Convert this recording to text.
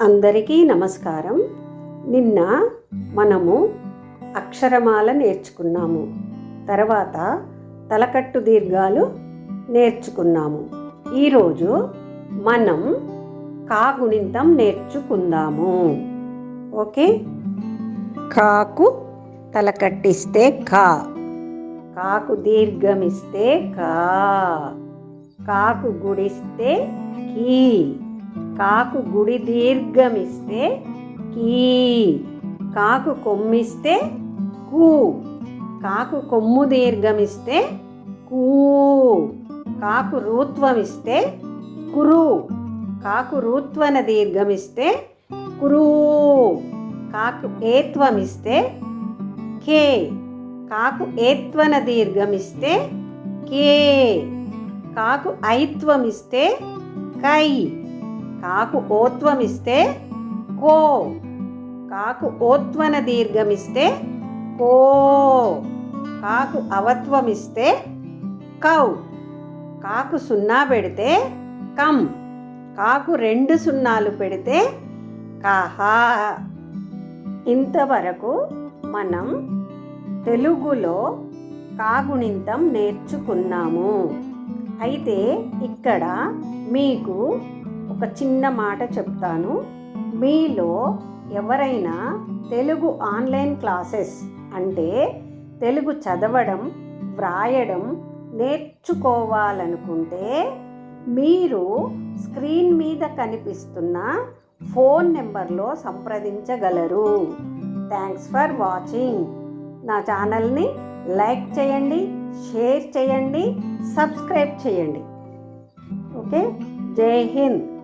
అందరికీ నమస్కారం. నిన్న మనము అక్షరమాల నేర్చుకున్నాము. తర్వాత తలకట్టు దీర్ఘాలు నేర్చుకున్నాము. ఈరోజు మనం కాగుణింతం నేర్చుకుందాము. ఓకే? కాకు తలకట్టిస్తే కా. కాకు దీర్ఘమిస్తే కా. కాకు గుడిస్తే కీ. కాకు గుడి దీర్ఘమిస్తే కీ. కాకు కొమ్మిస్తే కూ. కాకు కొమ్ము దీర్ఘమిస్తే కూ. కాకు రూత్వమిస్తే కురు. కాకు రూత్వన దీర్ఘమిస్తే కురు. కాకు ఏత్వమిస్తే కే. కాకు ఏత్వన దీర్ఘమిస్తే కే. కాకు ఐత్వమిస్తే కై. కాకు ఓత్వమిస్తే కో. కాకు ఓత్వన దీర్ఘమిస్తే కో. కాకు అవత్వమిస్తే కౌ. కాకు సున్నా పెడితే కం. కాకు రెండు సున్నాలు పెడితే కాహా. ఇంతవరకు మనం తెలుగులో కాగుణింతం నేర్చుకున్నాము. అయితే ఇక్కడ మీకు ఒక చిన్న మాట చెప్తాను. మీలో ఎవరైనా తెలుగు ఆన్లైన్ క్లాసెస్ అంటే తెలుగు చదవడం వ్రాయడం నేర్చుకోవాలనుకుంటే మీరు స్క్రీన్ మీద కనిపిస్తున్న ఫోన్ నెంబర్లో సంప్రదించగలరు. Thanks for watching. నా ఛానల్ని లైక్ చేయండి షేర్ చేయండి సబ్స్క్రైబ్ చేయండి. ఓకే? జై హింద్.